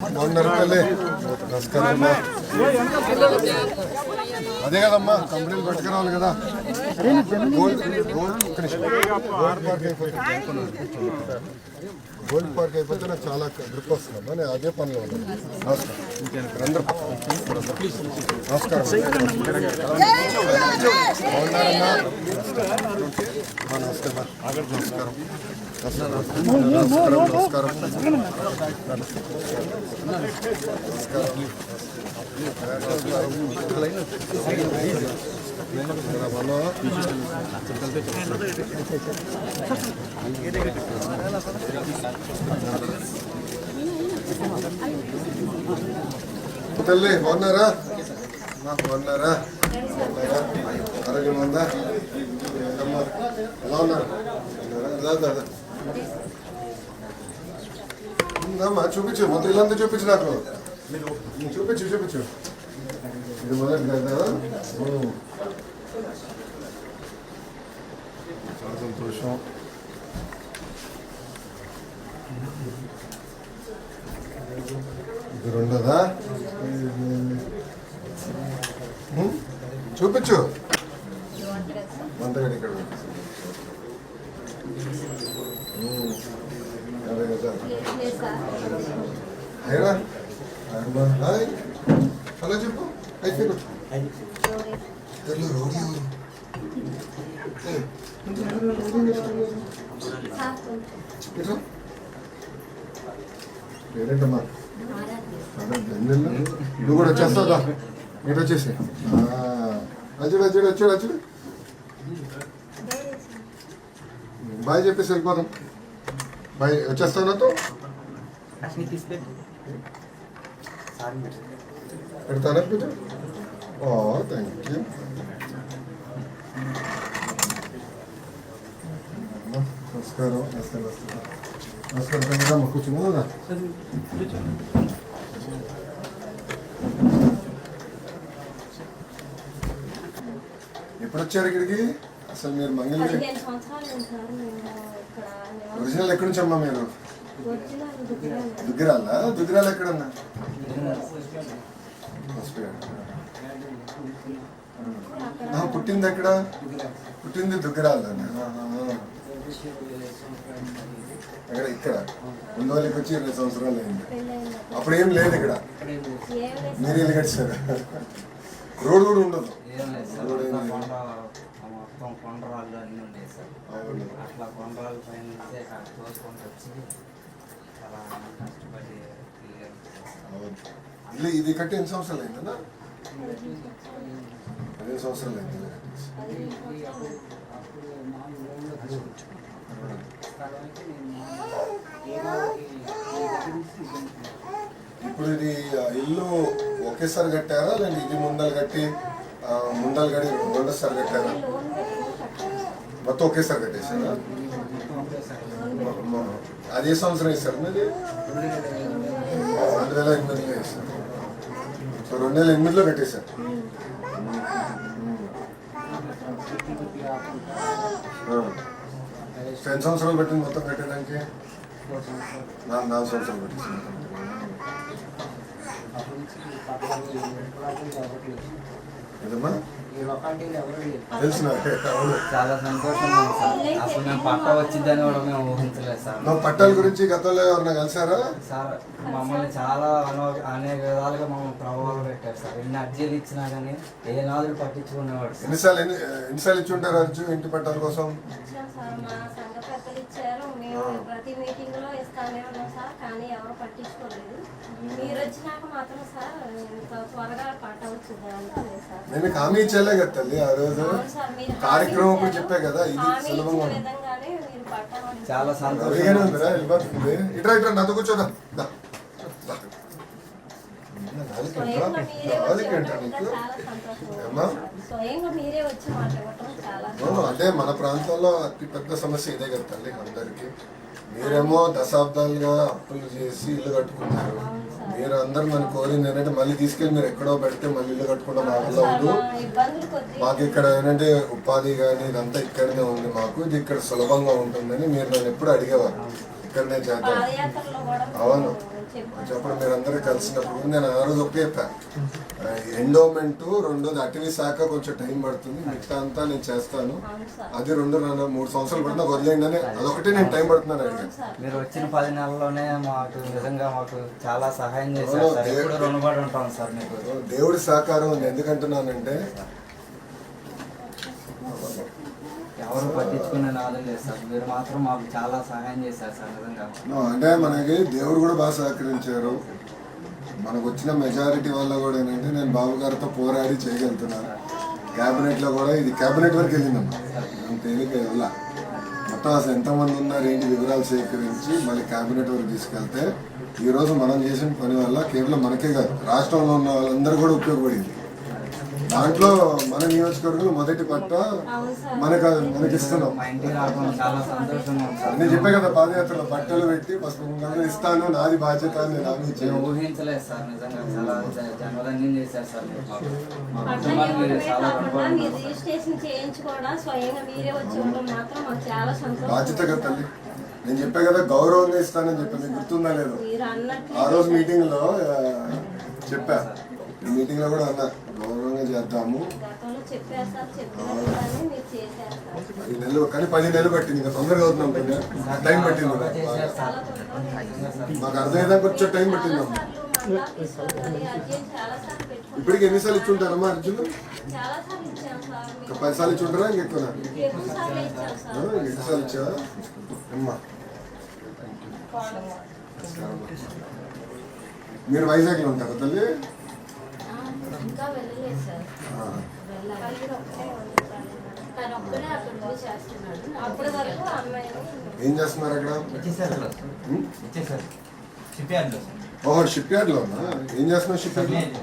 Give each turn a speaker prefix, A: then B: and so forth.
A: బాగున్నారు తల్లి అదే కదమ్మా కంపెనీలు పట్టుకురావాలి కదా. గోల్డ్ గోల్డ్ గోల్డ్ పార్క్ అయిపోతే గోల్డ్ పార్క్ అయిపోతే నాకు చాలా గ్రిప్ వస్తుందమ్మా నేను అదే పనిలో ఉన్నాను. నమస్కారం. అందరూ నమస్కారం. బాగున్నారమ్మా నమస్కారం. నమస్కారం నమస్కారం నమస్కారం తల్లి బాగున్నారా అమ్మా, బాగున్నారా బాగున్నారా ఆరోగ్యం ఉందా ఏంటమ్మా? ఎలా ఉన్నారు బాగున్నారా? రా, రా, రా. ఉందమ్మా చూపించు. మొత్తం ఇల్లంతా చూపించు నాకు. చూపించు చూపించు. ఇది మొదటి కదా? చాలా సంతోషం. ఇది రెండోదా? చూపించు. వందగడి ఇక్కడ. పెట్టు. హాయ్. చెప్పు. అయితే పేరేంటమ్మా? నువ్వు కూడా వచ్చేస్తావుగా ఇటు వచ్చేసి. అచ్చుడు అచ్చుడు అచ్చుడు అచ్చుడు. బాయ్ చెప్పేసి వెళ్ళిపోదాం. బాయ్ వచ్చేస్తావు నాతో? పెడతానా ఓ థ్యాంక్ యూ నమస్కారం నమస్కారం నమస్కారం. కూర్చున్నా ఎప్పుడు వచ్చారు ఇక్కడికి? అసలు మీరు మంగళగిరి
B: నివాసం-
A: ఒరిజినల్ ఎక్కడి నుంచి అమ్మా మీరు?
B: దుగ్గరాలు.
A: దుగ్గిరాల? ఎక్కడన్నా? పుట్టింది ఎక్కడ? పుట్టింది దుగ్గిరాల ఎక్కడ? ఇక్కడ. ఉండవల్లికి వచ్చి ఇరవై సంవత్సరాలు అయింది. అప్పుడు ఏం లేదు ఇక్కడ. మీరు ఇల్లు కట్టారు. రోడ్ కూడా ఉండదు. రోడ్ ఏం
C: అంతా
A: లేదు.
C: కొండ మొత్తం కొండరాళ్ళు అన్నీ ఉండేవి సార్. అట్లా కొండరాళ్ళ పైన నుంచి తోసుకొని వచ్చి చాలా కష్టపడి.
A: ఇల్లు ఇది కట్టి ఎన్ని సంవత్సరాలు అయిందన్నా పదిహేను సంవత్సరాలు అయింది. ఇప్పుడు ఇది ఇల్లు ఒకేసారి కట్టారా లేదంటే ఇది ముందలు కట్టి ముందలు కట్టి రెండోసారి కట్టారా
B: లోన్ పెట్టుకుని కట్టాను సార్.
A: మొత్తం ఒకేసారి కట్టేశారా మ- మ- అది ఏ సంవత్సరం వేశారు మీది రెండు వేల ఎనిమిదిలో వేశారు. సో రెండు వేల ఎనిమిదిలో కట్టేశారు. ఎన్ని సంవత్సరాలు పెట్టింది మొత్తం కట్టడానికి నాలుగు నాలుగు సంవత్సరాలు పెట్టేసింది ఏదమ్మా తెలుసు
C: చాలా సార్. అసలు మేము పట్ట వచ్చిందని కూడా మేము ఊహించలేదు సార్.
A: నువ్వు పట్టాల గురించి గతంలో ఎవరన్నా కలిసారా?
C: సార్ మమ్మల్ని చాలా అనో అనేక విధాలుగా మమ్మల్ని ప్రభావం పెట్టారు సార్. ఎన్ని అర్జీలు ఇచ్చినా కానీ ఏ నాదులు పట్టించుకునేవాడు సార్.
A: ఎన్నిసార్లు ఎన్ని ఎన్నిసార్లు ఇచ్చి ఉంటారు అర్జు ఇంటి పట్టాల కోసం?
B: మా ప్రతి మీటింగ్లో ఇస్తానే కానీ ఎవరు పట్టించుకోలేదు మీరు వచ్చినాక మాత్రం సార్ త్వరగా పట్ట వచ్చింది సార్
A: నేను హామీ ఇచ్చేలే కదా తల్లి ఆ రోజు
B: సార్, మీరు
A: కార్యక్రమం అప్పుడు. చెప్పే కదా ఇది
B: హామీ
A: సులభంగా
B: ఇచ్చిన
A: ఉంది
B: విధంగానే మీరు పట్టామని
C: చాలా సంతోషం
A: ఇట్రా ఇట్రా నాతో కూర్చోదా. దా. అదే మన ప్రాంతంలో అతి పెద్ద సమస్య ఇదే కదా తల్లి అందరికి. మీరేమో దశాబ్దాలుగా అప్పులు చేసి ఇల్లు కట్టుకున్నారు. మీరు అందరూ నన్ను కోరింది ఏంటంటే మళ్ళీ తీసుకెళ్ళి మీరు ఎక్కడో పెడితే మళ్ళీ ఇల్లు కట్టుకోవడం మా వల్ల
B: సార్,
A: అవదు
B: మా ఇబ్బందులు కొద్ది
A: మాకు ఇక్కడ ఏంటంటే ఉపాధి కానీ ఇదంతా ఇక్కడనే ఉంది మాకు. ఇది ఇక్కడ సులభంగా ఉంటుందని మీరు నన్ను ఎప్పుడు అడిగేవారు. ఇక్కడనే చేద్దాం. అవును. చెప్పండి. మీరు అందరూ కలిసినప్పుడు. నేను ఆ రోజు ఒకే చెప్పా. ఎండోమెంట్ రెండోది అటవీ శాఖ కొంచెం టైం పడుతుంది. మిగతా అంతా నేను చేస్తాను. అది రెండు నాన్న మూడు సంవత్సరాలు పడినా వదిలేయండి అని అదొకటి నేను టైం పడుతున్నాను అడిగాను.
B: సార్.
C: మీరు వచ్చిన పది నెలల్లోనే మాకు నిజంగా మాకు చాలా సహాయం చేశారు
A: దేవుడి సహకారం ఉంది. ఎందుకంటున్నానంటే
C: ఎవరు పట్టించుకునే నాదం లేదు సార్. మీరు మాత్రం మాకు చాలా సహాయం చేశారు సార్ నిజంగా.
A: అంటే మనకి దేవుడు కూడా బాగా సహకరించారు. మనకు వచ్చిన మెజారిటీ వల్ల కూడా ఏంటంటే నేను బాబు గారితో పోరాడి చేయగలుగుతున్నాను క్యాబినెట్లో కూడా ఇది క్యాబినెట్ వరకు వెళ్ళిందమ్మా. అంత తేలిక వెళ్ళ మొత్తం అసలు ఎంతమంది ఉన్నారు ఏంటి వివరాలు సేకరించి మళ్ళీ క్యాబినెట్ వరకు తీసుకెళ్తే ఈరోజు మనం చేసిన పని వల్ల కేవలం మనకే కాదు రాష్ట్రంలో ఉన్న వాళ్ళందరూ కూడా ఉపయోగపడింది. దాంట్లో మన నియోజకవర్గం మొదటి పట్ట
B: అవును సార్
A: మనకు మనకి ఇస్తున్నాం నేను చెప్పే కదా పాదయాత్రలో బట్టలు పెట్టి పసుపు ఇస్తాను నాది బాధ్యత అని నేను హామీ ఇచ్చాను
C: ఊహించలేదు సార్ నిజంగా చాలా చేశారు సార్ మాకు
B: మాకు
A: బాధ్యత కదా తల్లి. నేను చెప్పే కదా గౌరవంగా ఇస్తానని చెప్పాను నీకు గుర్తుందా లేదు? ఆ రోజు మీటింగ్లో చెప్పా. మీటింగ్లో కూడా అన్నా. గౌరవంగా చేద్దాము. నెలలు కానీ పది నెలలు పట్టింది ఇంకా తొందరగా అవుతున్నాం కదా టైం పట్టింది మాకు. అర్థమయ్యేదాకా వచ్చే టైం పట్టింది ఇప్పటికి ఎన్నిసార్లు ఇచ్చుంటారమ్మా అర్జున్? ఒక పది సార్లు ఇచ్చుంటారా ఇంకెక్కువ
B: ఎక్కువ సార్లు ఇచ్చాం
A: అమ్మా. మీరు వైజాగ్లో ఉంటారా తల్లి?
B: ఇంకా వెళ్ళలేదు సార్.
A: ఏం చేస్తున్నారు అక్కడ? ఓహో షిప్ యార్డ్లో ఉన్నా ఏం చేస్తున్నావు షిప్
D: యార్డ్లో